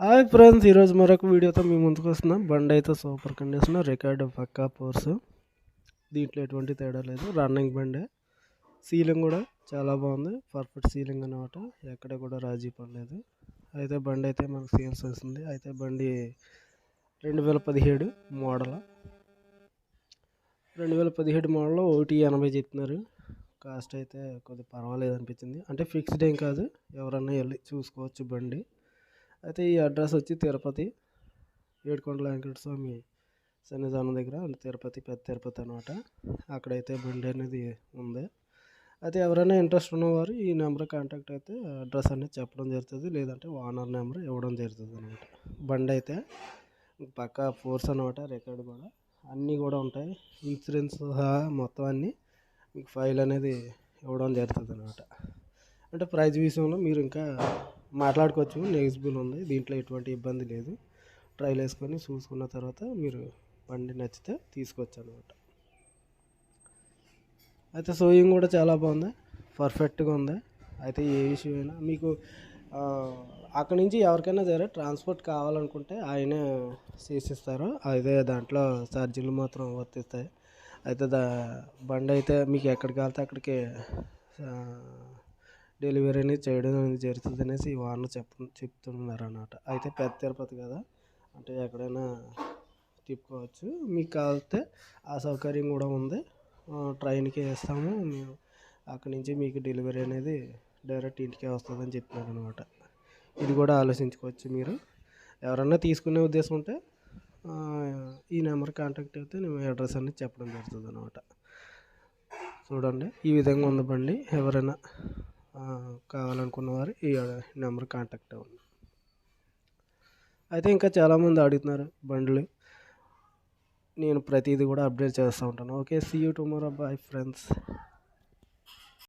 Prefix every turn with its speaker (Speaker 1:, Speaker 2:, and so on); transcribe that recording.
Speaker 1: Hi friends ఈరోజు మరొక వీడియోతో మేము ముందుకు వస్తున్నాం. బండి అయితే సూపర్ కండిషన్ రికార్డ్ పక్కా ఫోర్స్ దీంట్లో ఎటువంటి తేడా లేదు. రన్నింగ్ బండే. సీలింగ్ కూడా చాలా బాగుంది. పర్ఫెక్ట్ సీలింగ్ అనమాట ఎక్కడ కూడా రాజీ పడలేదు. అయితే బండి అయితే మనకు సేల్స్ వస్తుంది అయితే బండి రెండు వేల పదిహేడు మోడల్. రెండు వేల పదిహేడు మోడల్ ఒకటి ఎనభై చెప్తున్నారు. కాస్ట్ అయితే కొద్దిగా పర్వాలేదు అనిపించింది. అంటే ఫిక్స్డ్ ఏం కాదు. ఎవరన్నా వెళ్ళి చూసుకోవచ్చు బండి. అయితే ఈ అడ్రస్ వచ్చి తిరుపతి ఏడుకొండల వెంకట స్వామి సన్నిధానం దగ్గర తిరుపతి పెద్ద తిరుపతి అనమాట అక్కడైతే బండి అనేది ఉంది. అయితే ఎవరైనా ఇంట్రెస్ట్ ఉన్నవారు ఈ నెంబర్ కాంటాక్ట్ అయితే అడ్రస్ అనేది చెప్పడం జరుగుతుంది. లేదంటే ఓనర్ నెంబర్ ఇవ్వడం జరుగుతుంది అనమాట బండి అయితే పక్కా ఫోర్స్ అనమాట రికార్డ్ కూడా. అన్నీ కూడా ఉంటాయి. ఇన్సూరెన్స్ సహా మొత్తం అన్నీ మీకు ఫైల్ అనేది ఇవ్వడం జరుగుతుంది అనమాట అంటే ప్రైజ్ విషయంలో మీరు ఇంకా మాట్లాడుకోవచ్చు. నెగిజిబుల్ ఉంది. దీంట్లో ఎటువంటి ఇబ్బంది లేదు. ట్రైల్ వేసుకొని చూసుకున్న తర్వాత మీరు బండి నచ్చితే తీసుకోవచ్చు అనమాట అయితే సోయింగ్ కూడా చాలా బాగుంది. పర్ఫెక్ట్గా ఉంది. అయితే ఏ ఇష్యూ అయినా మీకు అక్కడి నుంచి ఎవరికైనా సరే ట్రాన్స్పోర్ట్ కావాలనుకుంటే ఆయనే చేసిస్తారు. అయితే దాంట్లో ఛార్జీలు మాత్రం వర్తిస్తాయి. అయితే దా బండి అయితే మీకు ఎక్కడికి వెళ్తే అక్కడికి డెలివరీ అనేది చేయడం అనేది జరుగుతుంది అనేసి వాళ్ళు చెప్ప చెప్తున్నారు అన్నమాట అయితే పెద్ద తిరుపతి కదా అంటే ఎక్కడైనా తిప్పుకోవచ్చు. మీకు కావాలంటే ఆ సౌకర్యం కూడా ఉంది. ట్రైన్కి వేస్తాము. మేము అక్కడి నుంచి మీకు డెలివరీ అనేది డైరెక్ట్ ఇంటికే వస్తుందని చెప్తున్నారు అనమాట ఇది కూడా ఆలోచించుకోవచ్చు మీరు. ఎవరన్నా తీసుకునే ఉద్దేశం ఉంటే ఈ నెంబర్ కాంటాక్ట్ అయితే నేను అడ్రస్ అనేది చెప్పడం జరుగుతుంది అనమాట చూడండి ఈ విధంగా ఉంది బండి. ఎవరైనా కావాలనుకున్న వారు ఈ నెంబర్ కాంటాక్ట్ అవ్వండి. అయితే ఇంకా చాలామంది అడుగుతున్నారు బండ్లు. నేను ప్రతిదీ కూడా అప్డేట్ చేస్తూ ఉంటాను. Okay see you tomorrow bye friends